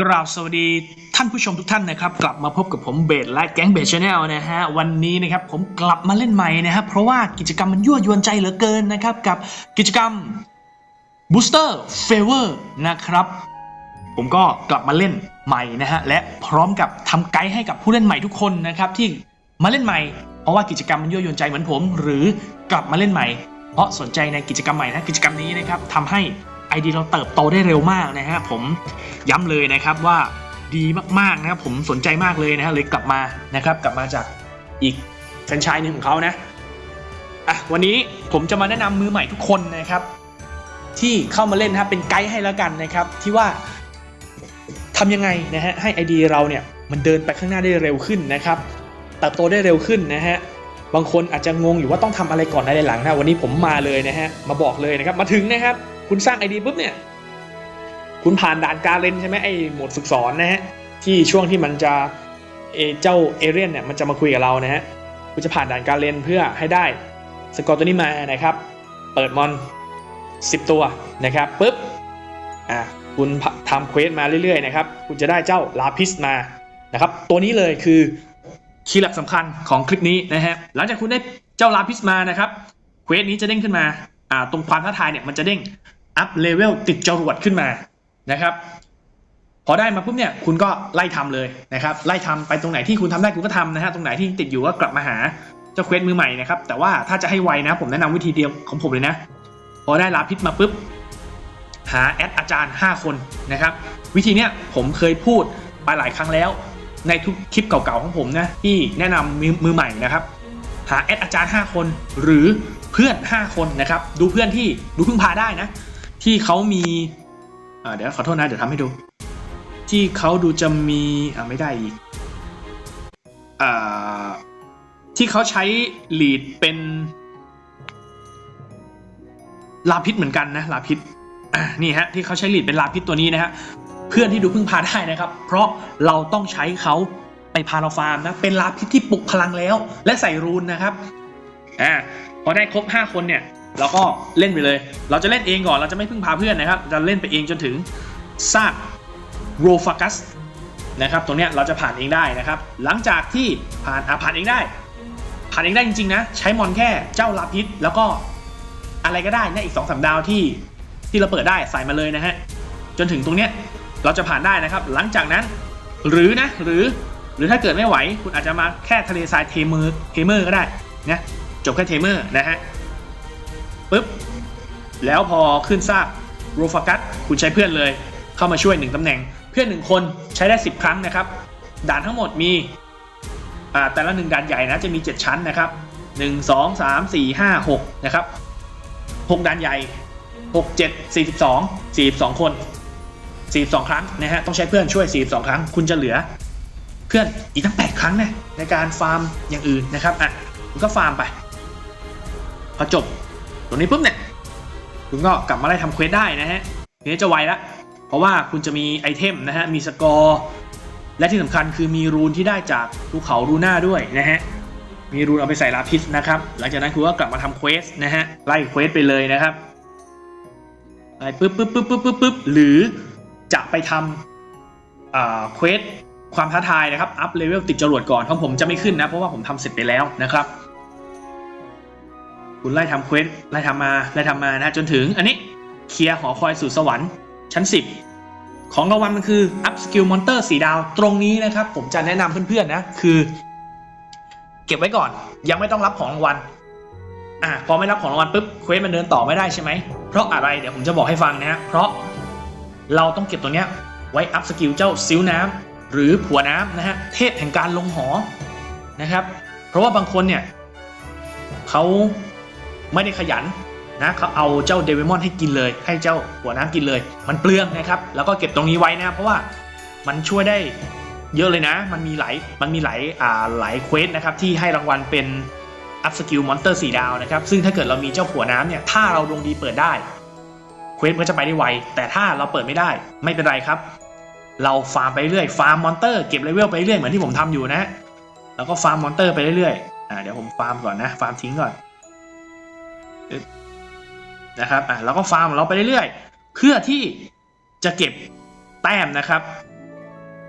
กราบสวัสดีท่านผู้ชมทุกท่านนะครับ กลับมาพบกับผมเบสและแก๊งเบสชาแนลนะฮะวันนี้นะครับผมกลับมาเล่นใหม่นะครับเพราะว่ากิจกรรมมันยั่วยวนใจเหลือเกินนะครับ กับกิจกรรม Booster Favor นะครับ ผมก็กลับมาเล่นใหม่นะฮะและพร้อมกับทำไกด์ให้กับผู้เล่นใหม่ทุกคนนะครับที่มาเล่นใหม่ เพราะว่ากิจกรรมมันยั่วยวนใจเหมือนผม หรือกลับมาเล่นใหม่ เพราะสนใจในกิจกรรมใหม่นะกิจกรรมนี้นะครับทำให้ ไอดีเราเติบโตได้เร็วมากนะฮะผมย้ำเลยนะครับว่าดีมากๆนะครับผมสนใจมากเลยนะฮะเลยกลับมานะครับ กลับมาจากอีกแฟรนไชส์หนึ่งของเขานะอะวันนี้ผมจะมาแนะนำมือใหม่ทุกคนนะครับ ที่เข้ามาเล่นนะครับเป็นไกด์ให้แล้วกันนะครับ ที่ว่าทำยังไงนะฮะให้ไอดีเราเนี่ยมันเดินไปข้างหน้าได้เร็วขึ้นนะครับเติบโตได้เร็วขึ้นนะฮะบางคนอาจจะงงอยู่ว่าต้องทำอะไรก่อนอะไรหลังนะวันนี้ผมมาเลยนะฮะมาบอกเลยนะครับมาถึงนะครับ คุณสร้างไอดีปุ๊บเนี่ย คุณผ่านด่านการเล่นใช่ไหมไอโหมดฝึกสอนนะฮะ ที่ช่วงที่มันจะเอเจ้าเอเรียนเนี่ยมันจะมาคุยกับเรานะฮะ คุณจะผ่านด่านการเล่นเพื่อให้ได้สกอร์ตัวนี้มานะครับ เปิดมอน 10 ตัวนะครับปุ๊บ อะคุณทำเควสมาเรื่อยๆนะครับ คุณจะได้เจ้าลาพิสมานะครับ ตัวนี้เลยคือคีย์หลักสำคัญของคลิปนี้นะฮะ หลังจากคุณได้เจ้าลาพิสมานะครับ เควสนี้จะเด้งขึ้นมา อ่า ตรงความท้าทายเนี่ยมันจะเด้ง อัพเลเวลติดจรวดขึ้นมานะครับ พอได้มาปุ๊บเนี่ยคุณก็ไล่ทำเลยนะครับ ไล่ทำไปตรงไหนที่คุณทำได้คุณก็ทำนะฮะตรงไหนที่ติดอยู่ก็กลับมาหาเจ้าเควสมือใหม่นะครับ แต่ว่าถ้าจะให้ไวนะ ผมแนะนำวิธีเดียวของผมเลยนะ พอได้ลาพิษมาปุ๊บหาแอดอาจารย์ 5 คนนะครับ วิธีเนี้ยผมเคยพูดไปหลายครั้งแล้ว ในทุกคลิปเก่าๆของผมนะที่แนะนำมือมือใหม่นะครับ หาแอดอาจารย์ 5 คน หรือเพื่อน 5 คนนะครับ ดูเพื่อนที่ดูพึ่งพาได้นะ ที่เขามีเดี๋ยวขอโทษนะ เดี๋ยวทำให้ดู ที่เขาดูจะมีอ่าไม่ได้อีกอ่าที่เขาใช้ลีดเป็นลาพิษเหมือนกันนะลาพิษอะนี่ฮะที่เขาใช้ลีดเป็นลาพิษตัวนี้นะฮะเพื่อนที่ดูพึ่งพาได้นะครับ เพราะเราต้องใช้เขาไปพาเราฟาร์มนะเป็นลาพิษที่ปลุกพลังแล้ว และใส่รูนนะครับอ่าพอได้ครบ 5 คนเนี่ย เราก็เล่นไปเลย เราจะเล่นเองก่อน เราจะไม่พึ่งพาเพื่อนนะครับ จะเล่นไปเองจนถึงซากโรฟากัสนะครับ ตรงเนี้ยเราจะผ่านเองได้นะครับ หลังจากที่ผ่านอะผ่านเองได้ ผ่านเองได้จริงๆนะ ใช้มอนแค่เจ้าลาพิษแล้วก็อะไรก็ได้นะอีก2อสดาวที่ที่เราเปิดได้ใส่มาเลยนะฮะ จนถึงตรงเนี้ยเราจะผ่านได้นะครับ หลังจากนั้นหรือนะหรือหรือถ้าเกิดไม่ไหว คุณอาจจะมาแค่ทะเลทรายเทเมอร์เทเมอร์ก็ได้นะจบแค่เทเมอร์นะฮะ ปุ๊บแล้วพอขึ้นซากโรฟากัสคุณใช้เพื่อนเลย เข้ามาช่วย1ตำแหน่ง เพื่อน1คนใช้ได้ 10 ครั้งนะครับ ด่านทั้งหมดมีแต่ละหนึ่งด่านใหญ่นะจะมี 7 ชั้นนะครับ 1 2 3 4 5 6 นะครับ 6 ด่านใหญ่ 6 7 42 42 คน 42 ครั้งนะฮะต้องใช้เพื่อนช่วย 42 ครั้ง คุณจะเหลือ เพื่อนอีกตั้ง 8 ครั้งนะในการฟาร์มอย่างอื่นนะครับอะคุณก็ฟาร์มไป พอจบ ตรงนี้ปุ๊บเนี่ยคุณก็กลับมาไล่ทำเควสได้นะฮะทีนี้จะไวละเพราะว่าคุณจะมีไอเทมนะฮะมีสกอร์และที่สำคัญคือมีรูนที่ได้จากภูเขารูน่าด้วยนะฮะมีรูนเอาไปใส่ลาพิษนะครับหลังจากนั้นคุณก็กลับมาทำเควสนะฮะไล่เควสไปเลยนะครับไล่ปึ๊บปึ๊บปึ๊บปึ๊บปึ๊บปึ๊บหรือจะไปทำอ่าเควสความท้าทายนะครับอัพเลเวลติดจรวดก่อนเพราะผมจะไม่ขึ้นนะเพราะว่าผมทำเสร็จไปแล้วนะครับ คุณไล่ทำเควสไล่ทำมาไล่ทำมานะจนถึงอันนี้เคลียร์หอคอยสู่สวรรค์ชั้น 10 ของรางวัลมันคืออัพสกิลมอนเตอร์สีดาวตรงนี้นะครับ ผมจะแนะนำเพื่อนๆนะ คือ เก็บไว้ก่อน ยังไม่ต้องรับของรางวัลอะพอไม่รับของรางวัลปุ๊บเควสมันเดินต่อไม่ได้ใช่ไหมเพราะอะไรเดี๋ยวผมจะบอกให้ฟังนะฮะเพราะเราต้องเก็บตัวเนี้ยไว้อัพสกิลเจ้าซิลน้ำหรือผัวน้ำนะฮะเทพแห่งการลงหอนะครับ เพราะว่าบางคนเนี่ยเขา ไม่ได้ขยันนะเขาเอาเจ้าเดวิมอนให้กินเลย ให้เจ้าหัวน้ำกินเลย มันเปลืองนะครับ แล้วก็เก็บตรงนี้ไว้นะ เพราะว่ามันช่วยได้เยอะเลยนะ มันมีหลาย มันมีหลายอ่าหลายเควสนะครับที่ให้รางวัลเป็นอัพสกิลมอนเตอร์สีดาวนะครับ ซึ่งถ้าเกิดเรามีเจ้าผัวน้ำเนี่ย ถ้าเราดวงดีเปิดได้เควสมันก็จะไปได้ไว แต่ถ้าเราเปิดไม่ได้ไม่เป็นไรครับ เราฟาร์มไปเรื่อย ฟาร์มมอนเตอร์เก็บเลเวลไปเรื่อยเหมือนที่ผมทำอยู่นะ แล้วก็ฟาร์มมอนเตอร์ไปเรื่อยๆอ่าเดี๋ยวผมฟาร์มก่อนนะ ฟาร์มทิ้งก่อน นะครับอ่าแล้วก็ฟาร์มเราไปเรื่อยๆ เพื่อที่จะเก็บแต้มนะครับ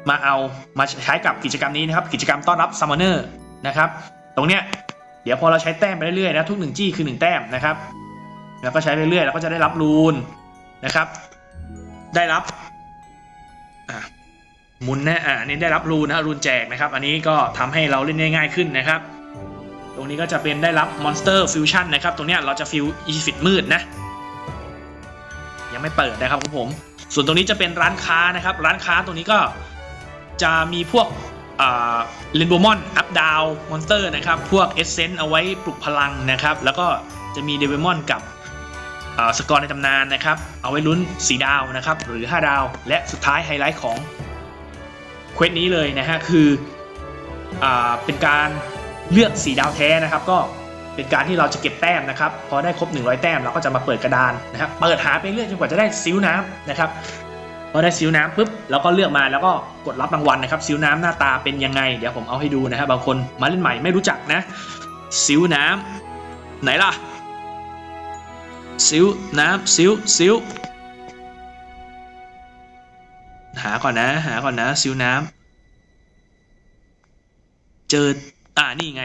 มาเอามาใช้กับกิจกรรมนี้นะครับ กิจกรรมต้อนรับซัมมอนเนอร์นะครับ ตรงเนี้ยเดี๋ยวพอเราใช้แต้มไปเรื่อยๆนะทุกหนึ่งจี้คือหนึ่งแต้มนะครับ แล้วก็ใช้เรื่อยๆ แล้วก็จะได้รับรูนนะครับ ได้รับมุนนะอะอันนี้ได้รับรูนนะรูนแจกนะครับ อันนี้ก็ทำให้เราเล่นได้ง่ายขึ้นนะครับ รงนี้ก็จะเป็นได้รับ Monster Fusion นนะครับ ตรงนี้เราจะฟิวอีฟิตมืดนะ ยังไม่เปิดนะครับของผม ส่วนตรงนี้จะเป็นร้านค้านะครับ ร้านค้าตรงนี้ก็จะมีพวกเลนโบมอนอัพดาวมอนสเตอร์นะครับ พวกเอเซนต์เอาไว้ปลุกพลังนะครับ แล้วก็จะมีเดวิมอนกับสกอร์ในตำนานนะครับ เอาไว้ลุ้น 4 ดาวนะครับ หรือ 5 ดาว และสุดท้ายไฮไลท์ของเควสนี้เลยนะฮะ คืออเป็นการ เลือก4ดาวแท้นะครับ ก็เป็นการที่เราจะเก็บแต้มนะครับพอได้ครบ 100 แต้มเราก็จะมาเปิดกระดานนะครับเปิดหาไปเรื่อยจนกว่าจะได้ซิวน้ำนะครับพอได้ซิวน้ำปุ๊บเราก็เลือกมาแล้วก็กดรับรางวัลนะครับซิวน้ำหน้าตาเป็นยังไง เดี๋ยวผมเอาให้ดูนะครับบางคนมาเล่นใหม่ไม่รู้จักนะซิวน้ำไหนล่ะซิวน้ำซิวซิวหาก่อนนะ หาก่อนนะซิวน้ำเจอ อ่านี่ไง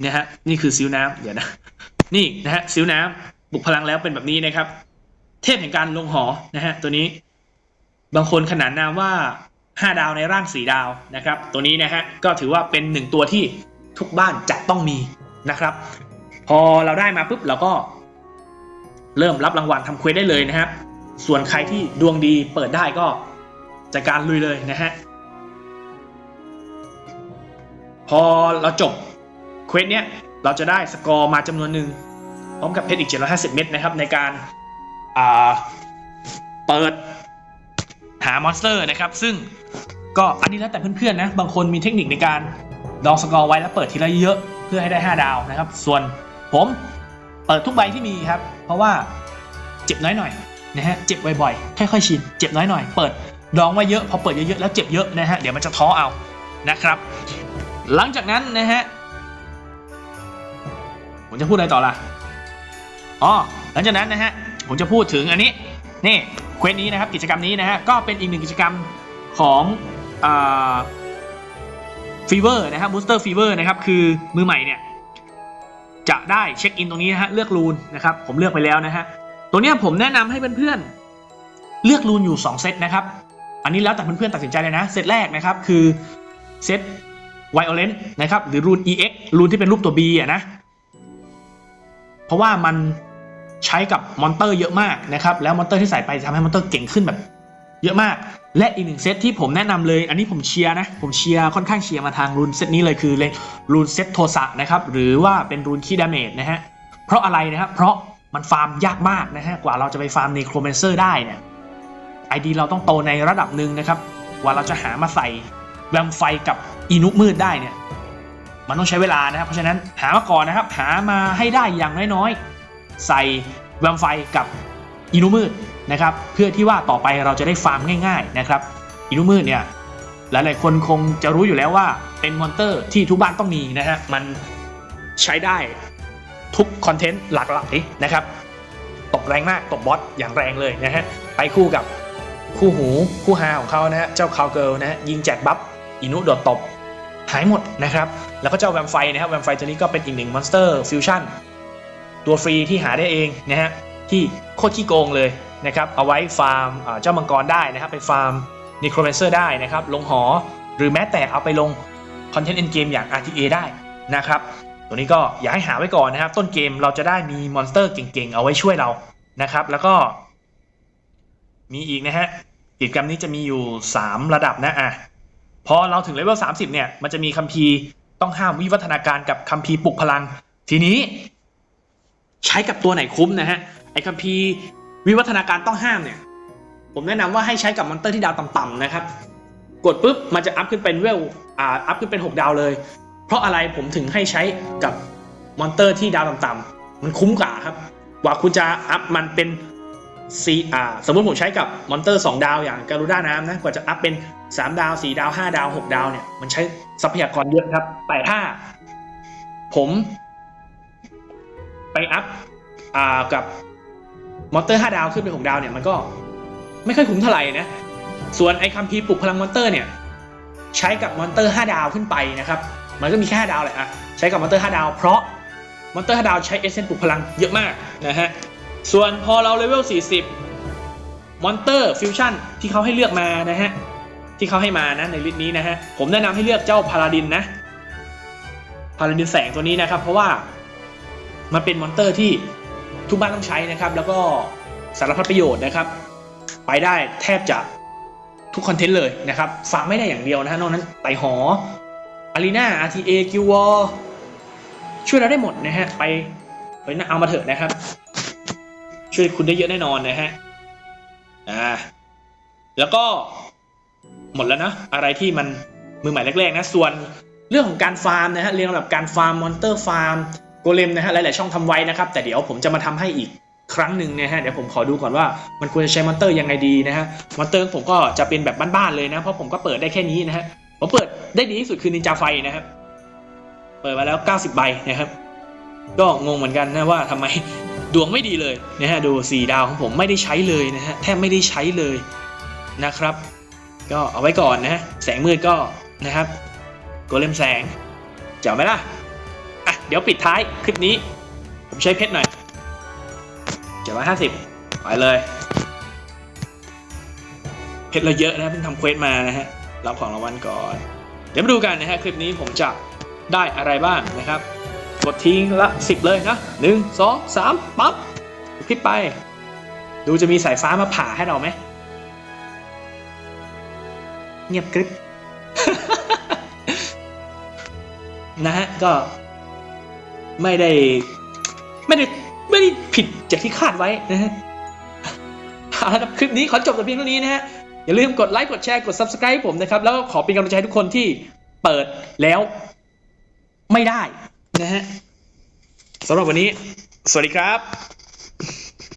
เนี่ยฮะนี่คือซิวน้ำเดี๋ยวนะ นี่นะฮะซิวน้ำบุกพลังแล้วเป็นแบบนี้นะครับ เทพแห่งการลงหอนะฮะตัวนี้ บางคนขนานนามว่า5ดาวในร่าง4ดาวนะครับ ตัวนี้นะฮะก็ถือว่าเป็นหนึ่งตัวที่ทุกบ้านจะต้องมีนะครับ พอเราได้มาปุ๊บเราก็ เริ่มรับรางวัลทำเควสได้เลยนะครับ ส่วนใครที่ดวงดีเปิดได้ก็จัดการลุยเลยนะฮะ พอเราจบเควสเนี้ยเราจะได้สกอร์มาจำนวนหนึ่งพร้อมกับเพชรอีก 750 เม็ดนะครับ ในการเปิดหามอนสเตอร์นะครับ ซึ่งก็อันนี้แล้วแต่เพื่อนๆนะ บางคนมีเทคนิคในการดองสกอร์ไว้แล้วเปิดทีละเยอะเพื่อให้ได้ 5 ดาวนะครับ ส่วนผมเปิดทุกใบที่มีครับ เพราะว่าเจ็บน้อยหน่อยนะฮะเจ็บบ่อยๆค่อยๆชินเจ็บน้อยหน่อยเปิดดองไว้เยอะพอเปิดเยอะๆแล้วเจ็บเยอะนะฮะเดี๋ยวมันจะท้อเอานะครับ หลังจากนั้นนะฮะผมจะพูดอะไรต่อละอ๋อหลังจากนั้นนะฮะผมจะพูดถึงอันนี้นี่เควสนี้นะครับกิจกรรมนี้นะฮะก็เป็นอีกหนึ่งกิจกรรมของฟีเวอร์นะครับบูสเตอร์ฟีเวอร์นะครับคือมือใหม่เนี่ยจะได้เช็คอินตรงนี้นะฮะเลือกรูนนะครับผมเลือกไปแล้วนะฮะตัวนี้ผมแนะนำให้เพื่อนๆเลือกรูนอยู่ 2 เซตนะครับ อันนี้แล้วแต่เพื่อนๆตัดสินใจเลยนะ เซตแรกนะครับคือเซต ไวโอเลนนะครับหรือรูน EX รูนที่เป็นรูปตัว B อะนะ เพราะว่ามันใช้กับมอนเตอร์เยอะมากนะครับ แล้วมอนเตอร์ที่ใส่ไปจะทำให้มอนเตอร์เก่งขึ้นแบบ เยอะมาก และอีกหนึ่งเซตที่ผมแนะนำเลย อันนี้ผมเชียร์นะ ผมเชียร์ค่อนข้างเชียร์มาทางรูนเซตนี้เลยคือเลยรูนเซตโทสะนะครับ หรือว่าเป็นรูนคีดาเมจนะฮะ เพราะอะไรนะครับ เพราะมันฟาร์มยากมากนะฮะ กว่าเราจะไปฟาร์มในโครเมนเซอร์ได้เนี่ยไอดีเราต้องโตในระดับหนึ่งนะครับ กว่าเราจะหามาใส่แวมไฟกับ อีนุมืดได้เนี่ยมันต้องใช้เวลานะครับ เพราะฉะนั้นหามาก่อนนะครับ หามาให้ได้อย่างน้อยๆ ใส่แวมไฟกับอินุมืดนะครับ เพื่อที่ว่าต่อไปเราจะได้ฟาร์มง่าย ๆนะครับอินุมืดเนี่ยหลายๆคนคงจะรู้อยู่แล้วว่าเป็นมอนเตอร์ที่ทุกบ้านต้องมีนะฮะมันใช้ได้ทุกคอนเทนต์หลากหลายนะครับ ตบแรงมากตบบอสอย่างแรงเลยนะฮะไปคู่กับคู่หูคู่ฮาของเขานะฮะเจ้าคาวเกิลนะฮะยิงแจกบัฟอินุโดดตบ หายหมดนะครับ แล้วก็เจ้าแวมไฟนะครับแวมไฟตัวนี้ก็เป็นอีกหนึ่งมอนสเตอร์ฟิวชั่นตัวฟรีที่หาได้เองนะฮะที่โคตรขี้โกงเลยนะครับเอาไว้ฟาร์มเจ้ามังกรได้นะครับไปฟาร์มนิโครเมเซอร์ได้นะครับลงหอหรือแม้แต่เอาไปลงคอนเทนต์เอ็นเกมอย่าง RTA ได้นะครับตัวนี้ก็อย่าให้หาไว้ก่อนนะครับ ต้นเกมเราจะได้มีมอนสเตอร์เก่งๆ เอาไว้ช่วยเรานะครับ แล้วก็ มีอีกนะฮะกิจกรรมนี้จะมีอยู่ 3 ระดับนะอะ พอเราถึงเลเวล30เนี่ย มันจะมีคัมภีร์ต้องห้ามวิวัฒนาการกับคัมภีร์ปลุกพลัง ทีนี้ ใช้กับตัวไหนคุ้มนะฮะไอ้คัมภีร์วิวัฒนาการต้องห้ามเนี่ย ผมแนะนำว่าให้ใช้กับมอนเตอร์ที่ดาวต่ำๆนะครับ กดปุ๊บมันจะอัพขึ้นเป็นเวลอ่าอัพขึ้นเป็น 6 ดาวเลย เพราะอะไรผมถึงให้ใช้กับมอนเตอร์ที่ดาวต่ำๆมันคุ้มกว่าครับกว่าคุณจะอัพมันเป็น ซีอ่าสมมติผมใช้กับมอนเตอร์2ดาวอย่างการูด้าน้ำนะกว่าจะอัพเป็น 3 ดาว 4 ดาว 5 ดาว 6 ดาวเนี่ยมันใช้ทรัพยากรเยอะครับ แต่ถ้า ผม ไปอัพอ่ากับมอนเตอร์5ดาวขึ้นเป็น 6 ดาวเนี่ยมันก็ไม่ค่อยคุ้มเท่าไหร่นะ ส่วนไอ้คัมภีปลุกพลังมอนเตอร์เนี่ยใช้กับมอนเตอร์5ดาวขึ้นไปนะครับมันก็มีแค่5ดาวแหละอะใช้กับมอนเตอร์5ดาวเพราะมอนเตอร์5ดาวใช้เอเซนปลุกพลังเยอะมากนะฮะ ส่วนพอเราเลเวล 40 มอนเตอร์ฟิวชั่นที่เขาให้เลือกมานะฮะ ที่เขาให้มานะในลิสต์นี้นะฮะ ผมแนะนำให้เลือกเจ้าพาลาดินนะ พาลาดินแสงตัวนี้นะครับ เพราะว่ามันเป็นมอนเตอร์ที่ทุกบ้านต้องใช้นะครับ แล้วก็สารพัดประโยชน์นะครับ ไปได้แทบจะทุกคอนเทนต์เลยนะครับฝากไม่ได้อย่างเดียวนะฮะนอกนั้นไต่หออารีนา RTA กิวอช่วยเราได้หมดนะฮะ ไปไปนะเอามาเถอะนะครับ ช่วยคุณได้เยอะแน่นอนนะฮะอ่าแล้วก็หมดแล้วนะอะไรที่มันมือใหม่แรกๆนะส่วนเรื่องของการฟาร์มนะฮะเรียงลำดับการฟาร์มมอนเตอร์ฟาร์มโกเลมนะฮะหลายๆช่องทำไว้นะครับแต่เดี๋ยวผมจะมาทำให้อีกครั้งหนึ่งนะฮะเดี๋ยวผมขอดูก่อนว่ามันควรจะใช้มอนเตอร์ยังไงดีนะฮะมอนเตอร์ผมก็จะเป็นแบบบ้านๆเลยนะเพราะผมก็เปิดได้แค่นี้นะฮะผมเปิดได้ดีที่สุดคือนินจาไฟนะครับเปิดมาแล้ว 90 ใบนะครับก็งงเหมือนกันนะว่าทำไม ดวงไม่ดีเลยนะฮะดู 4 ดาวของผมไม่ได้ใช้เลยนะฮะแทบไม่ได้ใช้เลยนะครับ ก็เอาไว้ก่อนนะฮะแสงมืดก็นะครับโกเลมแสงเจ๋วไหมล่ะอะเดี๋ยวปิดท้ายคลิปนี้ ผมใช้เพชรหน่อยเจ็ดร้อยห้าสิบไปเลย เพชรเราเยอะนะเพิ่งทำเควสมานะฮะรับของรางวัลก่อน เดี๋ยวมาดูกันนะฮะคลิปนี้ผมจะได้อะไรบ้างนะครับ ดทิ้งละสิบเลยนะหนึ่งสองสามปั๊บคลิปไป ดูจะมีสายฟ้ามาผ่าให้เราไหม เงียบกริบนะฮะ ก็ ไม่ได้ ไม่ได้ ไม่ได้ผิดจากที่คาดไว้นะฮะเอาละครับคลิปนี้ขอจบแต่เพียงเท่านี้นะฮะ อย่าลืมกดไลค์ กดแชร์ กด subscribe ผมนะครับ แล้วก็ขอเป็นกำลังใจให้ทุกคนที่เปิดแล้วไม่ได้ นะฮะสำหรับวันนี้ สวัสดีครับ